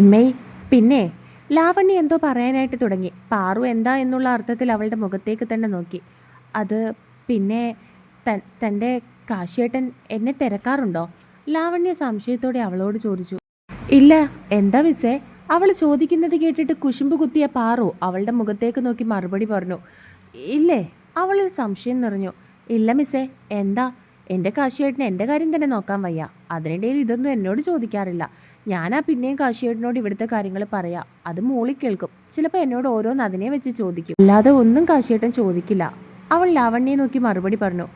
ചിന്മയി പിന്നെ ലാവണ്യ എന്തോ പറയാനായിട്ട് തുടങ്ങി. പാറു എന്താ എന്നുള്ള അർത്ഥത്തിൽ അവളുടെ മുഖത്തേക്ക് തന്നെ നോക്കി. അത് പിന്നെ തൻ തന്റെ കാശിയേട്ടൻ എന്നെ തിരക്കാറുണ്ടോ? ലാവണ്യ സംശയത്തോടെ അവളോട് ചോദിച്ചു. ഇല്ല എന്താ മിസ്സേ? അവൾ ചോദിക്കുന്നത് കേട്ടിട്ട് കുശുമ്പ് കുത്തിയ പാറു അവളുടെ മുഖത്തേക്ക് നോക്കി മറുപടി പറഞ്ഞു. ഇല്ലേ അവളിൽ സംശയം നിറഞ്ഞു. ഇല്ല മിസ്സേ എന്താ? എന്റെ കാശിയേട്ടന് എന്റെ കാര്യം തന്നെ നോക്കാൻ വയ്യ. അതിനിടയിൽ ഇതൊന്നും എന്നോട് ചോദിക്കാറില്ല. ഞാനാ പിന്നെയും കാശിയേട്ടനോട് ഇവിടുത്തെ കാര്യങ്ങൾ പറയാം. അത് മൂളി കേൾക്കും. ചിലപ്പോൾ എന്നോട് ഓരോന്ന് അതിനെ വെച്ച് ചോദിക്കും. അല്ലാതെ ഒന്നും കാശിയേട്ടൻ ചോദിക്കില്ല. അവൾ ലാവണ്യെ നോക്കി മറുപടി പറഞ്ഞു.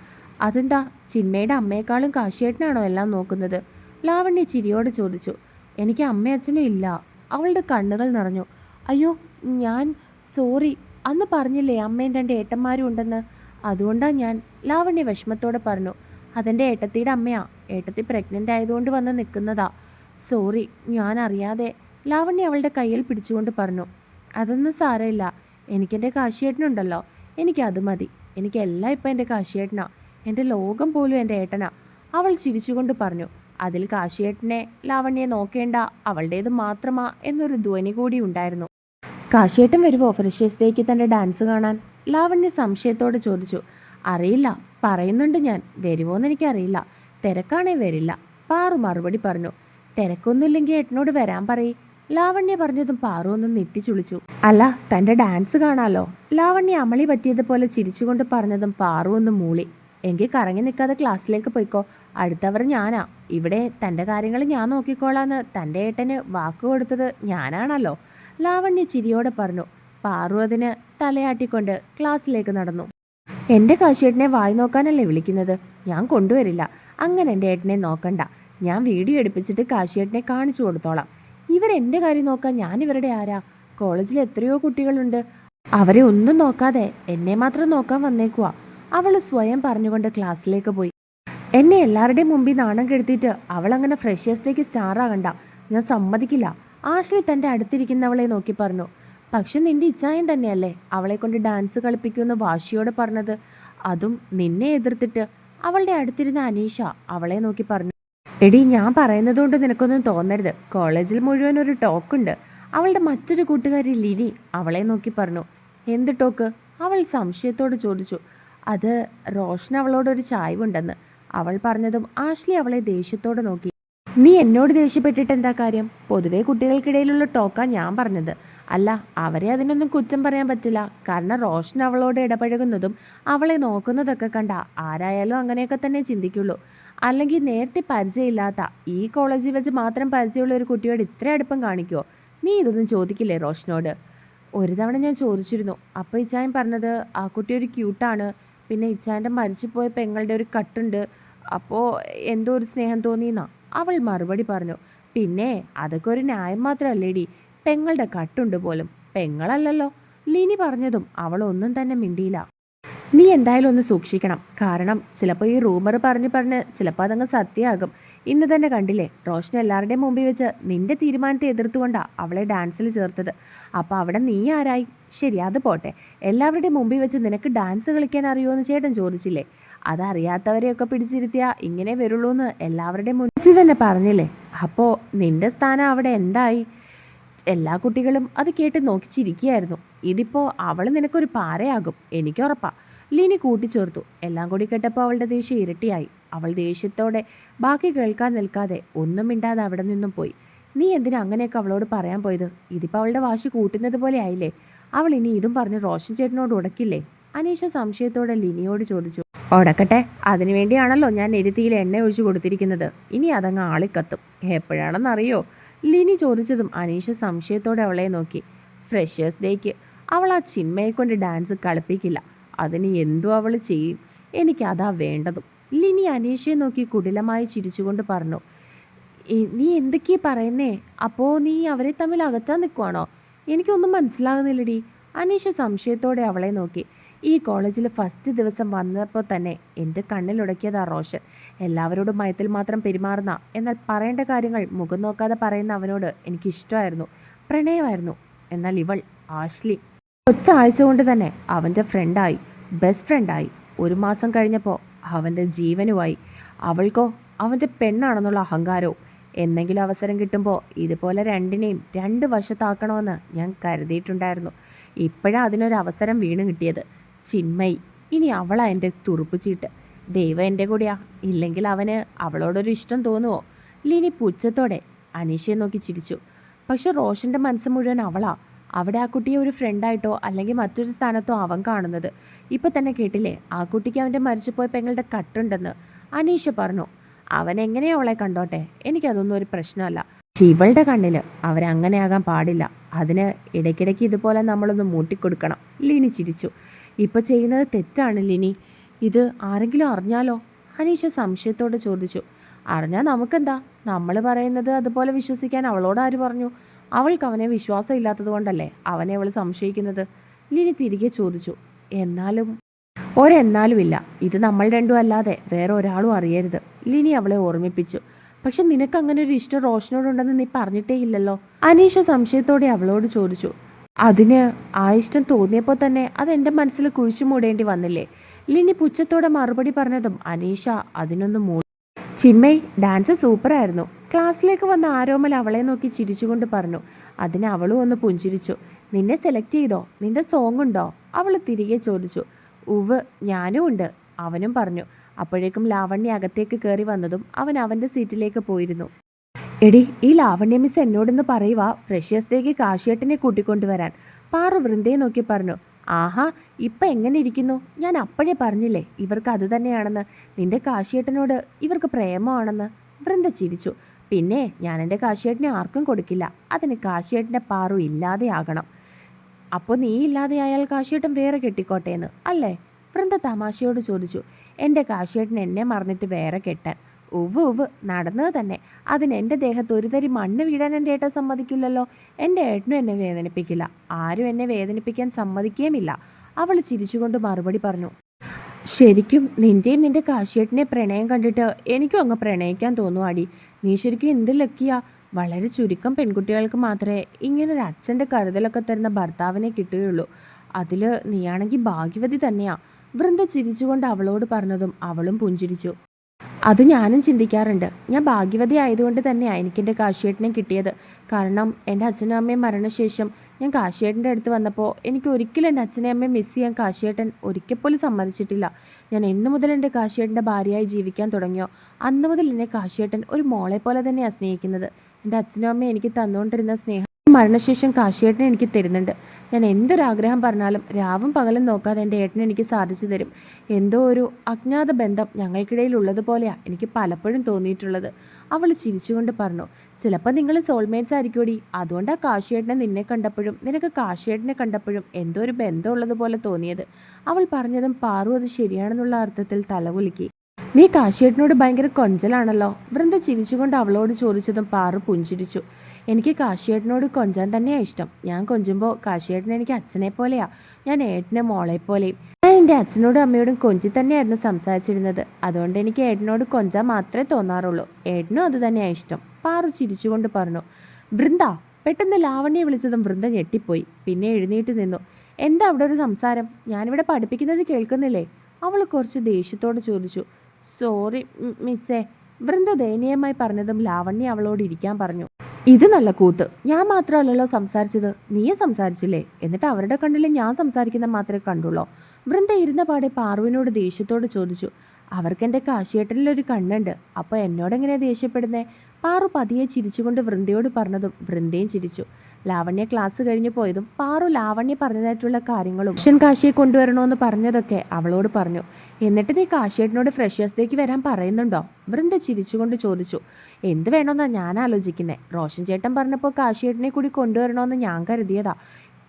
അതെന്താ? ചിന്മയുടെ അമ്മയെക്കാളും കാശിയേട്ടനാണോ എല്ലാം നോക്കുന്നത്? ലാവണ്യ ചിരിയോട് ചോദിച്ചു. എനിക്ക് അമ്മയച്ഛനും ഇല്ല. അവളുടെ കണ്ണുകൾ നിറഞ്ഞു. അയ്യോ ഞാൻ സോറി. അന്ന് പറഞ്ഞില്ലേ അമ്മയും രണ്ട് ഏട്ടന്മാരും ഉണ്ടെന്ന്? അതുകൊണ്ടാണ് ഞാൻ ലാവണ്യ വിഷമത്തോടെ പറഞ്ഞു. അതെന്റെ ഏട്ടത്തിയുടെ അമ്മയാ. ഏട്ടത്തി പ്രഗ്നന്റ് ആയതുകൊണ്ട് വന്ന് നിൽക്കുന്നതാ സോറി ഞാൻ അറിയാതെ ലാവണ്യ അവളുടെ കയ്യിൽ പിടിച്ചുകൊണ്ട് പറഞ്ഞു അതൊന്നും സാരമില്ല. എനിക്കെന്റെ കാശിയേട്ടനുണ്ടല്ലോ. എനിക്കത് മതി. എനിക്കെല്ലാം ഇപ്പം എന്റെ കാശിയേട്ടനാ. എന്റെ ലോകം പോലും എന്റെ ഏട്ടനാ. അവൾ ചിരിച്ചുകൊണ്ട് പറഞ്ഞു അതിൽ കാശിയേട്ടനെ ലാവണ്യെ നോക്കേണ്ട. അവളുടേത് മാത്രമാ എന്നൊരു ധ്വനി കൂടി ഉണ്ടായിരുന്നു. കാശിയേട്ടൻ വരുമോ ഫ്രഷേഴ്സ് ഡേക്ക് തന്റെ ഡാൻസ് കാണാൻ? ലാവണ്യ സംശയത്തോടെ ചോദിച്ചു അറിയില്ല. പറയുന്നുണ്ട് ഞാൻ. വരുമോന്ന് എനിക്കറിയില്ല. തിരക്കാണേ വരില്ല. പാറു മറുപടി പറഞ്ഞു. തിരക്കൊന്നുമില്ലെങ്കിൽ ഏട്ടനോട് വരാൻ പറയ്. ലാവണ്യ പറഞ്ഞതും പാറു ഒന്ന് നെറ്റിച്ചുളിച്ചു. അല്ല തന്റെ ഡാൻസ് കാണാലോ? ലാവണ്യ അമളി പറ്റിയതുപോലെ ചിരിച്ചുകൊണ്ട് പറഞ്ഞതും പാറു ഒന്ന് മൂളി. എങ്കിൽ കറങ്ങി നിൽക്കാതെ ക്ലാസ്സിലേക്ക് പോയിക്കോ. അടുത്തവർ ഞാനാ. ഇവിടെ തന്റെ കാര്യങ്ങൾ ഞാൻ നോക്കിക്കോളാന്ന് തന്റെ ഏട്ടന് വാക്ക് കൊടുത്തത് ഞാനാണല്ലോ. ലാവണ്യ ചിരിയോടെ പറഞ്ഞു. പാറു അതിന് തലയാട്ടിക്കൊണ്ട് ക്ലാസ്സിലേക്ക് നടന്നു. എന്റെ കാശിയേട്ടനെ വായി നോക്കാനല്ലേ വിളിക്കുന്നത്? ഞാൻ കൊണ്ടുവരില്ല. അങ്ങനെ എന്റെ ഏട്ടനെ നോക്കണ്ട. ഞാൻ വീഡിയോ എടുപ്പിച്ചിട്ട് കാശിയേട്ടനെ കാണിച്ചു കൊടുത്തോളാം. ഇവരെന്റെ കാര്യം നോക്കാൻ ഞാൻ ഇവരുടെ ആരാ? കോളേജിൽ എത്രയോ കുട്ടികളുണ്ട്. അവരെ ഒന്നും നോക്കാതെ എന്നെ മാത്രം നോക്കാൻ വന്നേക്കുവാ. അവൾ സ്വയം പറഞ്ഞുകൊണ്ട് ക്ലാസ്സിലേക്ക് പോയി. എന്നെ എല്ലാവരുടെയും മുമ്പിൽ നാണം കെടുത്തിയിട്ട് അവൾ അങ്ങനെ ഫ്രഷേഴ്സ് ഡേക്ക് സ്റ്റാർ ആകണ്ട. ഞാൻ സമ്മതിക്കില്ല. ആഷ്ലി തന്റെ അടുത്തിരിക്കുന്നവളെ നോക്കി പറഞ്ഞു. പക്ഷെ നിന്റെ ഇച്ഛായം തന്നെയല്ലേ അവളെ കൊണ്ട് ഡാൻസ് കളിപ്പിക്കുമെന്ന് വാശിയോട് പറഞ്ഞത്. അതും നിന്നെ എതിർത്തിട്ട്. അവളുടെ അടുത്തിരുന്ന അനീഷ അവളെ നോക്കി പറഞ്ഞു. എടി ഞാൻ പറയുന്നത് കൊണ്ട് നിനക്കൊന്നും തോന്നരുത്. കോളേജിൽ മുഴുവൻ ഒരു ടോക്കുണ്ട് അവളുടെ മറ്റൊരു കൂട്ടുകാരി ലിലി അവളെ നോക്കി പറഞ്ഞു. എന്ത് ടോക്ക്? അവൾ സംശയത്തോട് ചോദിച്ചു. അത് റോഷൻ അവളോടൊരു ചായവുണ്ടെന്ന്. അവൾ പറഞ്ഞതും ആഷ്ലി അവളെ ദേഷ്യത്തോട് നോക്കി. നീ എന്നോട് ദേഷ്യപ്പെട്ടിട്ട് എന്താ കാര്യം? പൊതുവേ കുട്ടികൾക്കിടയിലുള്ള ടോക്കാ ഞാൻ പറഞ്ഞത്. അല്ല അവരെ അതിനൊന്നും കുറ്റം പറയാൻ പറ്റില്ല. കാരണം റോഷൻ അവളോട് ഇടപഴകുന്നതും അവളെ നോക്കുന്നതൊക്കെ കണ്ട ആരായാലും അങ്ങനെയൊക്കെ തന്നെ ചിന്തിക്കുള്ളൂ. അല്ലെങ്കിൽ നേരത്തെ പരിചയമില്ലാത്ത ഈ കോളേജിൽ വെച്ച് മാത്രം പരിചയമുള്ള ഒരു കുട്ടിയോട് ഇത്ര അടുപ്പം കാണിക്കുമോ നീ ഇതൊന്നും ചോദിക്കില്ലേ റോഷനോട്? ഒരു തവണ ഞാൻ ചോദിച്ചിരുന്നു. അപ്പോൾ ഇച്ചായൻ പറഞ്ഞത് ആ കുട്ടി ഒരു ക്യൂട്ടാണ്. പിന്നെ ഇച്ചായന്റെ മരിച്ചുപോയ പെങ്ങളുടെ ഒരു കട്ടുണ്ട്. അപ്പോൾ എന്തോ ഒരു സ്നേഹം തോന്നിയെന്നാ? അവൾ മറുപടി പറഞ്ഞു. പിന്നെ അതൊക്കെ ഒരു ന്യായം മാത്രമല്ലേടി. പെങ്ങളുടെ കട്ടുണ്ട് പോലും. പെങ്ങളല്ലല്ലോ. ലിനി പറഞ്ഞതും അവൾ ഒന്നും തന്നെ മിണ്ടിയില്ല. നീ എന്തായാലും ഒന്ന് സൂക്ഷിക്കണം. കാരണം ചിലപ്പോൾ ഈ റൂമർ പറഞ്ഞ് പറഞ്ഞ് ചിലപ്പോൾ അതങ്ങ് സത്യമാകും. ഇന്ന് തന്നെ കണ്ടില്ലേ റോഷൻ എല്ലാവരുടെയും മുമ്പിൽ വെച്ച് നിന്റെ തീരുമാനത്തെ എതിർത്തുകൊണ്ടാണ് അവളെ ഡാൻസിൽ ചേർത്തത്. അപ്പോൾ അവിടെ നീ ആരായി? ശരി അത് പോട്ടെ. എല്ലാവരുടെയും മുമ്പിൽ വെച്ച് നിനക്ക് ഡാൻസ് കളിക്കാൻ അറിയുമോ ചേട്ടൻ ചോദിച്ചില്ലേ? അതറിയാത്തവരെയൊക്കെ പിടിച്ചിരുത്തിയാ ഇങ്ങനെ വരുള്ളൂ എന്ന് എല്ലാവരുടെയും മുന്നിൽ തന്നെ പറഞ്ഞില്ലേ? അപ്പോൾ നിന്റെ സ്ഥാനം അവിടെ എന്തായി? എല്ലാ കുട്ടികളും അത് കേട്ട് നോക്കി ചിരിക്കുകയായിരുന്നു ഇതിപ്പോൾ അവൾ നിനക്കൊരു പാരയാകും എനിക്കുറപ്പാ ലിനി കൂട്ടിച്ചേർത്തു. എല്ലാം കൂടി കേട്ടപ്പോൾ അവളുടെ ദേഷ്യം ഇരട്ടിയായി. അവൾ ദേഷ്യത്തോടെ ബാക്കി കേൾക്കാൻ നിൽക്കാതെ ഒന്നും മിണ്ടാതെ അവിടെ നിന്നും പോയി. നീ എന്തിനാ അങ്ങനെയൊക്കെ അവളോട് പറയാൻ പോയത്? ഇതിപ്പോൾ അവളുടെ വാശി കൂട്ടുന്നത് പോലെ ആയില്ലേ? അവൾ ഇനി ഇതും പറഞ്ഞ് റോഷൻ ചേട്ടനോട് ഉടക്കില്ലേ? അനീഷ സംശയത്തോടെ ലിനിയോട് ചോദിച്ചു. ഉടക്കട്ടെ അതിനുവേണ്ടിയാണല്ലോ ഞാൻ എരുത്തിയിൽ എണ്ണ ഒഴിച്ചു കൊടുത്തിരിക്കുന്നത്. ഇനി അതങ്ങ് ആളിക്കത്തും. എപ്പോഴാണെന്നറിയോ? ലിനി ചോദിച്ചതും അനീഷ സംശയത്തോടെ അവളെ നോക്കി. ഫ്രഷേഴ്സ് ഡേക്ക് അവൾ ആ ചിന്മയെ കൊണ്ട് ഡാൻസ് കളിപ്പിക്കില്ല. അതിന് എന്തോ അവൾ ചെയ്യും. എനിക്കതാ വേണ്ടതും. ലിനി അനീഷയെ നോക്കി കുടിലമായി ചിരിച്ചുകൊണ്ട് പറഞ്ഞു. നീ എന്തൊക്കെയാ പറയുന്നേ? അപ്പോൾ നീ അവരെ തമ്മിൽ അകറ്റാൻ നിൽക്കുവാണോ എനിക്കൊന്നും മനസ്സിലാകുന്നില്ലടി. അനീഷ സംശയത്തോടെ അവളെ നോക്കി. ഈ കോളേജിൽ ഫസ്റ്റ് ദിവസം വന്നപ്പോൾ തന്നെ എന്റെ കണ്ണിലുടക്കിയതാ റോഷൻ. എല്ലാവരോടും മയത്തിൽ മാത്രം പെരുമാറുന്ന എന്നാൽ പറയേണ്ട കാര്യങ്ങൾ മുഖം നോക്കാതെ പറയുന്ന അവനോട് എനിക്കിഷ്ടമായിരുന്നു. പ്രണയമായിരുന്നു. എന്നാൽ ഇവൾ ആഷ്ലി ഒറ്റ ആഴ്ച കൊണ്ട് തന്നെ അവന്റെ ഫ്രണ്ടായി ബെസ്റ്റ് ഫ്രണ്ടായി ഒരു മാസം കഴിഞ്ഞപ്പോൾ അവന്റെ ജീവനുമായി. അവൾക്കോ അവന്റെ പെണ്ണാണെന്നുള്ള അഹങ്കാരവും. എന്തെങ്കിലും അവസരം കിട്ടുമ്പോൾ ഇതുപോലെ രണ്ടിനെയും രണ്ട് വശത്താക്കണമെന്ന് ഞാൻ കരുതിയിട്ടുണ്ടായിരുന്നു. ഇപ്പോഴാണ് അതിനൊരു അവസരം വീണ് കിട്ടിയത്. ചിന്മയി. ഇനി അവളാ എന്റെ തുറുപ്പ് ചീട്ട്. ദൈവം എന്റെ കൂടെയാ. ഇല്ലെങ്കിൽ അവന് അവളോടൊരു ഇഷ്ടം തോന്നുമോ ലിനി പുച്ഛത്തോടെ അനീഷയെ നോക്കി ചിരിച്ചു. പക്ഷെ റോഷന്റെ മനസ്സ് മുഴുവൻ അവളാ. അവിടെ ആ കുട്ടിയെ ഒരു ഫ്രണ്ടായിട്ടോ അല്ലെങ്കിൽ മറ്റൊരു സ്ഥാനത്തോ അവൻ കാണുന്നത്. ഇപ്പം തന്നെ കേട്ടില്ലേ? ആ കുട്ടിക്ക് അവന്റെ മരിച്ചുപോയ പെങ്ങളുടെ കട്ടുണ്ടെന്ന് അനീഷ പറഞ്ഞു. അവൻ എങ്ങനെയോ അവളെ കണ്ടോട്ടെ? എനിക്കതൊന്നും ഒരു പ്രശ്നമല്ല. പക്ഷെ ഇവളുടെ കണ്ണിൽ അവരങ്ങനെയാകാൻ പാടില്ല. അതിന് ഇടയ്ക്കിടയ്ക്ക് ഇതുപോലെ നമ്മളൊന്ന് മൂട്ടിക്കൊടുക്കണം. ലിനി ചിരിച്ചു. ഇപ്പോൾ ചെയ്യുന്നത് തെറ്റാണ് ലിനി. ഇത് ആരെങ്കിലും അറിഞ്ഞാലോ? അനീഷ സംശയത്തോടെ ചോദിച്ചു. അറിഞ്ഞാൽ നമുക്കെന്താ? നമ്മൾ പറയുന്നത് അതുപോലെ വിശ്വസിക്കാൻ അവളോട് ആര് പറഞ്ഞു? അവൾക്ക് അവനെ വിശ്വാസം ഇല്ലാത്തത് കൊണ്ടല്ലേ അവനെ അവൾ സംശയിക്കുന്നത്? ലിനി തിരികെ ചോദിച്ചു. എന്നാലും ഒരെന്നാലും ഇല്ല ഇത് നമ്മൾ രണ്ടും അല്ലാതെ വേറെ ഒരാളും അറിയരുത്. ലിനി അവളെ ഓർമ്മിപ്പിച്ചു. പക്ഷെ നിനക്ക് അങ്ങനെ ഒരു ഇഷ്ടം റോഷനോടുണ്ടെന്ന് നീ പറഞ്ഞിട്ടേ ഇല്ലല്ലോ. അനീഷ സംശയത്തോടെ അവളോട് ചോദിച്ചു. അതിന് ആ ഇഷ്ടം തോന്നിയപ്പോൾ തന്നെ അത് എന്റെ മനസ്സിൽ കുഴിച്ചു മൂടേണ്ടി വന്നില്ലേ? ലിനി പുച്ഛത്തോടെ മറുപടി പറഞ്ഞതും അനീഷ അതിനൊന്ന് മൂ ചിമ്മൈ ഡാൻസ് സൂപ്പറായിരുന്നു. ക്ലാസ്സിലേക്ക് വന്ന ആരോമൽ അവളെ നോക്കി ചിരിച്ചുകൊണ്ട് പറഞ്ഞു. അതിന് അവളും ഒന്ന് പുഞ്ചിരിച്ചു. നിന്നെ സെലക്ട് ചെയ്തോ? നിന്റെ സോങ് ഉണ്ടോ? അവൾ തിരികെ ചോദിച്ചു. ഉവ് ഞാനും ഉണ്ട് അവനും പറഞ്ഞു. അപ്പോഴേക്കും ലാവണ്യ അകത്തേക്ക് കയറി വന്നതും അവൻ അവന്റെ സീറ്റിലേക്ക് പോയിരുന്നു. എടി ഈ ലാവണ്യ മിസ് എന്നോടൊന്ന് പറയുക ഫ്രഷേഴ്സ് ഡേക്ക് കാശിയേട്ടനെ കൂട്ടിക്കൊണ്ടുവരാൻ. പാറു വൃന്ദയെ നോക്കി പറഞ്ഞു ആഹാ ഇപ്പം എങ്ങനെ ഇരിക്കുന്നു? ഞാൻ അപ്പോഴേ പറഞ്ഞില്ലേ ഇവർക്ക് അത് തന്നെയാണെന്ന്. നിന്റെ കാശിയേട്ടനോട് ഇവർക്ക് പ്രേമമാണെന്ന്. വൃന്ദ ചിരിച്ചു പിന്നെ ഞാൻ എന്റെ കാശിയേട്ടനെ ആർക്കും കൊടുക്കില്ല. അതിന് കാശിയേട്ടന്റെ പാറു ഇല്ലാതെയാകണം. അപ്പോൾ നീ ഇല്ലാതെയായാൽ കാശിയേട്ടൻ വേറെ കെട്ടിക്കോട്ടേന്ന് അല്ലേ? വൃന്ദ തമാശയോട് ചോദിച്ചു എന്റെ കാശിയേട്ടൻ എന്നെ മറന്നിട്ട് വേറെ കെട്ടാൻ. ഉവ് ഉവ് നടന്നത് തന്നെ. അതിന് എന്റെ ദേഹത്ത് ഒരു തരി മണ്ണ് വീടാൻ എന്റെ ഏട്ടൻ സമ്മതിക്കില്ലല്ലോ. എന്റെ ഏട്ടനും എന്നെ വേദനിപ്പിക്കില്ല. ആരും എന്നെ വേദനിപ്പിക്കാൻ സമ്മതിക്കുകയുമില്ല അവൾ ചിരിച്ചുകൊണ്ട് മറുപടി പറഞ്ഞു ശരിക്കും നിന്റെയും നിന്റെ കാശിയേട്ടനെ പ്രണയം കണ്ടിട്ട് എനിക്കും അങ്ങ് പ്രണയിക്കാൻ തോന്നുവാടി നീ ശരിക്കും എന്ത് ലക്കിയാ? വളരെ ചുരുക്കം പെൺകുട്ടികൾക്ക് മാത്രമേ ഇങ്ങനൊരു അച്ഛന്റെ കരുതലൊക്കെ തരുന്ന ഭർത്താവിനെ കിട്ടുകയുള്ളൂ. അതിൽ നീയാണെങ്കിൽ ഭാഗ്യവതി തന്നെയാ. വൃന്ദ ചിരിച്ചുകൊണ്ട് അവളോട് പറഞ്ഞതും അവളും പുഞ്ചിരിച്ചു. അത് ഞാനും ചിന്തിക്കാറുണ്ട്. ഞാൻ ഭാഗ്യവതി ആയതുകൊണ്ട് തന്നെയാണ് എനിക്കെന്റെ കാശിയേട്ടനെ കിട്ടിയത്. കാരണം എന്റെ അച്ഛനും അമ്മയും മരണശേഷം ഞാൻ കാശിയേട്ടന്റെ അടുത്ത് വന്നപ്പോൾ എനിക്ക് ഒരിക്കലും എന്റെ അച്ഛനെ അമ്മയും മിസ് ചെയ്യാൻ കാശിയേട്ടൻ ഒരിക്കൽ പോലും സമ്മതിച്ചിട്ടില്ല. ഞാൻ എന്നു മുതൽ എന്റെ കാശിയേട്ടന്റെ ഭാര്യയായി ജീവിക്കാൻ തുടങ്ങിയോ? അന്ന് മുതൽ എന്നെ കാശിയേട്ടൻ ഒരു മോളെ പോലെ തന്നെയാണ് സ്നേഹിക്കുന്നത്. എന്റെ അച്ഛനും അമ്മയും എനിക്ക് തന്നുകൊണ്ടിരുന്ന സ്നേഹം മരണശേഷം കാശിയേട്ടൻ എനിക്ക് തരുന്നുണ്ട്. ഞാൻ എന്തൊരാഗ്രഹം പറഞ്ഞാലും രാവും പകലും നോക്കാതെ എന്റെ ഏട്ടൻ എനിക്ക് സാധിച്ചു തരും. എന്തോ ഒരു അജ്ഞാത ബന്ധം ഞങ്ങൾക്കിടയിൽ ഉള്ളതുപോലെയാണ് എനിക്ക് പലപ്പോഴും തോന്നിയിട്ടുള്ളത്. അവൾ ചിരിച്ചുകൊണ്ട് പറഞ്ഞു ചിലപ്പോൾ നിങ്ങൾ സോൾമേറ്റ്സ് ആയിരിക്കൂടി അതുകൊണ്ടാണ് കാശിയേട്ടനെ നിന്നെ കണ്ടപ്പോഴും നിനക്ക് കാശിയേട്ടനെ കണ്ടപ്പോഴും എന്തോ ഒരു ബന്ധമുള്ളതുപോലെ തോന്നിയത്. അവൾ പറഞ്ഞതും പാറു അത് ശരിയാണെന്നുള്ള അർത്ഥത്തിൽ തലകുലുക്കി നീ കാശിയേട്ടനോട് ഭയങ്കര കൊഞ്ചലാണല്ലോ. വൃന്ദ ചിരിച്ചുകൊണ്ട് അവളോട് ചോദിച്ചതും പാറു പുഞ്ചിരിച്ചു. എനിക്ക് കാശിയേട്ടനോട് കൊഞ്ചാൻ തന്നെയാണ് ഇഷ്ടം. ഞാൻ കൊഞ്ചുമ്പോൾ കാശിയേട്ടൻ എനിക്ക് അച്ഛനെ പോലെയാ. ഞാൻ ഏട്ടനെ മോളെ പോലെയും. ഞാൻ എന്റെ അച്ഛനോടും അമ്മയോടും കൊഞ്ചി തന്നെയായിരുന്നു സംസാരിച്ചിരുന്നത്. അതുകൊണ്ട് എനിക്ക് ഏട്ടനോട് കൊഞ്ചാൻ മാത്രമേ തോന്നാറുള്ളൂ. ഏട്ടനും അത് തന്നെയാണ് ഇഷ്ടം. പാറു ചിരിച്ചുകൊണ്ട് പറഞ്ഞു വൃന്ദ പെട്ടെന്ന് ലാവണ്യെ വിളിച്ചതും വൃന്ദ ഞെട്ടിപ്പോയി. പിന്നെ എഴുന്നേറ്റ് നിന്നു. എന്താ അവിടെ ഒരു സംസാരം? ഞാനിവിടെ പഠിപ്പിക്കുന്നത് കേൾക്കുന്നില്ലേ? അവൾ കുറച്ച് ദേഷ്യത്തോട് ചോദിച്ചു സോറി മിസ്സേ. വൃന്ദ ദയനീയമായി പറഞ്ഞതും ലാവണ്യ അവളോട് ഇരിക്കാൻ പറഞ്ഞു. ഇത് നല്ല കൂത്ത്. ഞാൻ മാത്രമല്ലല്ലോ സംസാരിച്ചത്. നീയും സംസാരിച്ചില്ലേ? എന്നിട്ട് അവരുടെ കണ്ണിൽ ഞാൻ സംസാരിക്കുന്ന മാത്രമേ കണ്ടുള്ളൂ? വൃന്ദ ഇരുന്ന പാടെ പാർവിനോട് ദേഷ്യത്തോട് ചോദിച്ചു. അവർക്ക് എന്റെ കാശിയേട്ടനിലൊരു കണ്ണുണ്ട്. അപ്പോൾ എന്നോടെങ്ങനെ ദേഷ്യപ്പെടുന്നേ? പാറു പതിയെ ചിരിച്ചുകൊണ്ട് വൃന്ദയോട് പറഞ്ഞതും വൃന്ദയും ചിരിച്ചു. ലാവണ്യ ക്ലാസ് കഴിഞ്ഞ് പോയതും പാറു ലാവണ്യ പറഞ്ഞതായിട്ടുള്ള കാര്യങ്ങളും ഉഷൻ കാശിയെ കൊണ്ടുവരണമെന്ന് പറഞ്ഞതൊക്കെ അവളോട് പറഞ്ഞു. എന്നിട്ട് നീ കാശിയേട്ടനോട് ഫ്രഷേഴ്സിലേക്ക് വരാൻ പറയുന്നുണ്ടോ? വൃന്ദ ചിരിച്ചുകൊണ്ട് ചോദിച്ചു. എന്ത് വേണമെന്നാണ് ഞാൻ ആലോചിക്കുന്നത് റോഷൻ ചേട്ടൻ പറഞ്ഞപ്പോൾ കാശിയേട്ടനെ കൂടി കൊണ്ടുവരണമെന്ന് ഞാൻ കരുതിയതാ.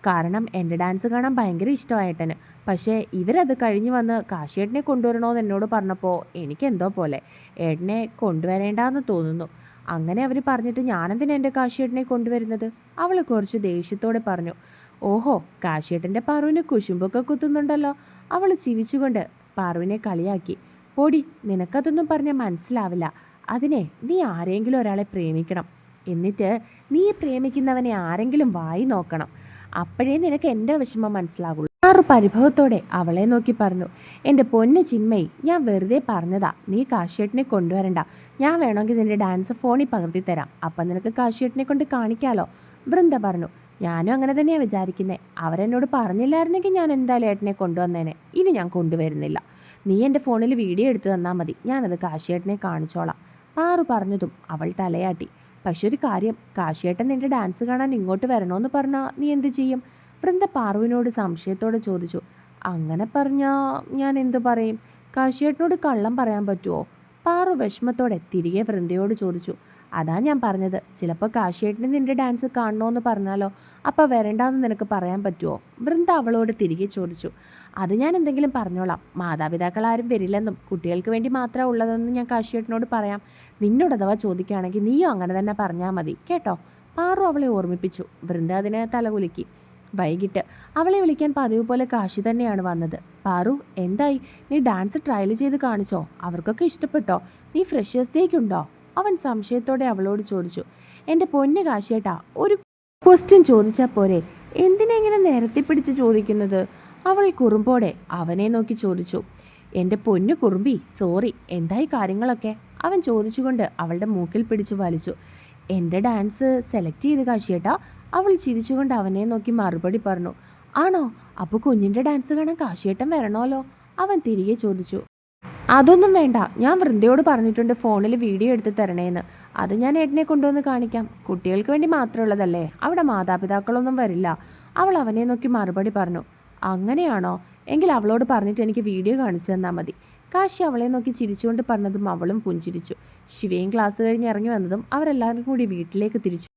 കാരണം എന്റെ ഡാൻസ് കാണാൻ ഭയങ്കര ഇഷ്ടമായിട്ടന്. പക്ഷേ ഇവരത് കഴിഞ്ഞ് വന്ന് കാശിയേട്ടനെ കൊണ്ടുവരണമെന്ന് എന്നോട് പറഞ്ഞപ്പോൾ എനിക്കെന്തോ പോലെ ഏട്ടനെ കൊണ്ടുവരേണ്ടെന്ന് തോന്നുന്നു. അങ്ങനെ അവർ പറഞ്ഞിട്ട് ഞാനെന്തിനാ എന്റെ കാശിയേട്ടനെ കൊണ്ടുവരുന്നത്? അവൾ കുറച്ച് ദേഷ്യത്തോടെ പറഞ്ഞു ഓഹോ കാശിയേട്ടന്റെ പാറുവിന് കുശുമ്പൊക്കെ കുത്തുന്നുണ്ടല്ലോ. അവൾ ചിരിച്ചുകൊണ്ട് പാറുവിനെ കളിയാക്കി പൊടി നിനക്കതൊന്നും പറഞ്ഞാൽ മനസ്സിലാവില്ല. അതിനെ നീ ആരെങ്കിലും ഒരാളെ പ്രേമിക്കണം. എന്നിട്ട് നീ പ്രേമിക്കുന്നവനെ ആരെങ്കിലും വായി നോക്കണം. അപ്പോഴേ നിനക്ക് എന്റെ വിഷമം മനസ്സിലാകുള്ളൂ ആറു പരിഭവത്തോടെ അവളെ നോക്കി പറഞ്ഞു എന്റെ പൊന്നു ചിന്മയി ഞാൻ വെറുതെ പറഞ്ഞതാ. നീ കാശിയേട്ടനെ കൊണ്ടുവരണ്ട. ഞാൻ വേണമെങ്കിൽ നിന്റെ ഡാൻസ് ഫോണിൽ പകർത്തി തരാം. അപ്പം നിനക്ക് കാശിയേട്ടനെ കൊണ്ട് കാണിക്കാലോ. വൃന്ദ പറഞ്ഞു ഞാനും അങ്ങനെ തന്നെയാണ് വിചാരിക്കുന്നത് അവരെന്നോട് പറഞ്ഞില്ലായിരുന്നെങ്കിൽ ഞാൻ എന്തായാലും ഏട്ടനെ കൊണ്ടുവന്നേനെ. ഇനി ഞാൻ കൊണ്ടുവരുന്നില്ല. നീ എന്റെ ഫോണിൽ വീഡിയോ എടുത്തു തന്നാൽ മതി. ഞാനത് കാശിയേട്ടനെ കാണിച്ചോളാം. പാറു പറഞ്ഞതും അവൾ തലയാട്ടി. പക്ഷെ ഒരു കാര്യം കാശിയേട്ടൻ നിന്റെ ഡാൻസ് കാണാൻ ഇങ്ങോട്ട് വരണമെന്ന് പറഞ്ഞാൽ നീ എന്ത് ചെയ്യും? വൃന്ദ പാർവിനോട് സംശയത്തോടെ ചോദിച്ചു. അങ്ങനെ പറഞ്ഞാൽ ഞാൻ എന്തു പറയും? കാശിയേട്ടനോട് കള്ളം പറയാൻ പറ്റുമോ പാറു വിഷമത്തോടെ തിരികെ വൃന്ദയോട് ചോദിച്ചു. അതാ ഞാൻ പറഞ്ഞത്. ചിലപ്പോൾ കാശിയേട്ടന് നിന്റെ ഡാൻസ് കാണണമെന്ന് പറഞ്ഞാലോ? അപ്പോൾ വരണ്ടാന്ന് നിനക്ക് പറയാൻ പറ്റുമോ വൃന്ദ അവളോട് തിരികെ ചോദിച്ചു. അത് ഞാൻ എന്തെങ്കിലും പറഞ്ഞോളാം. മാതാപിതാക്കൾ ആരും വരില്ലെന്നും കുട്ടികൾക്ക് വേണ്ടി മാത്രമേ ഉള്ളതെന്നും ഞാൻ കാശിയേട്ടനോട് പറയാം. നിന്നോട് അഥവാ ചോദിക്കുകയാണെങ്കിൽ നീയോ അങ്ങനെ തന്നെ പറഞ്ഞാൽ മതി. കേട്ടോ? പാറു അവളെ ഓർമ്മിപ്പിച്ചു. വൃന്ദ അതിനെ തലകുലുക്കി. വൈകിട്ട് അവളെ വിളിക്കാൻ പതിവ് പോലെ കാശി തന്നെയാണ് വന്നത്. പാറു എന്തായി? നീ ഡാൻസ് ട്രയൽ ചെയ്ത് കാണിച്ചോ? അവർക്കൊക്കെ ഇഷ്ടപ്പെട്ടോ? നീ ഫ്രഷേഴ്സ് ഡേക്ക് ഉണ്ടോ? അവൻ സംശയത്തോടെ അവളോട് ചോദിച്ചു എന്റെ പൊന്ന് കാശിയേട്ടാ ഒരു ക്വസ്റ്റ്യൻ ചോദിച്ചാൽ പോരെ? എന്തിനെങ്ങനെ നിരത്തി പിടിച്ച് ചോദിക്കുന്നത്? അവൾ കുറുമ്പോടെ അവനെ നോക്കി ചോദിച്ചു എന്റെ പൊന്നു കുറുമ്പി സോറി എന്തായി കാര്യങ്ങളൊക്കെ? അവൻ ചോദിച്ചുകൊണ്ട് അവളുടെ മൂക്കിൽ പിടിച്ചു വലിച്ചു എന്റെ ഡാൻസ് സെലക്ട് ചെയ്ത് കാശിയേട്ടാ. അവൾ ചിരിച്ചുകൊണ്ട് അവനെ നോക്കി മറുപടി പറഞ്ഞു ആണോ? അപ്പോൾ കുഞ്ഞിന്റെ ഡാൻസ് കാണാൻ കാശിയേട്ടൻ വരണമല്ലോ? അവൻ തിരികെ ചോദിച്ചു അതൊന്നും വേണ്ട. ഞാൻ വൃന്ദയോട് പറഞ്ഞിട്ടുണ്ട് ഫോണിൽ വീഡിയോ എടുത്ത് തരണേന്ന്. അത് ഞാൻ ഏട്ടനെ കൊണ്ടുവന്ന് കാണിക്കാം. കുട്ടികൾക്ക് വേണ്ടി മാത്രമുള്ളതല്ലേ. അവിടെ മാതാപിതാക്കളൊന്നും വരില്ല. അവൾ അവനെ നോക്കി മറുപടി പറഞ്ഞു അങ്ങനെയാണോ? എങ്കിൽ അവളോട് പറഞ്ഞിട്ട് എനിക്ക് വീഡിയോ കാണിച്ചു തന്നാൽ മതി. കാശി അവളെ നോക്കി ചിരിച്ചുകൊണ്ട് പറഞ്ഞതും അവളും പുഞ്ചിരിച്ചു. ശിവയും ക്ലാസ് കഴിഞ്ഞ് ഇറങ്ങി വന്നതും അവരെല്ലാവരും കൂടി വീട്ടിലേക്ക് തിരിച്ചു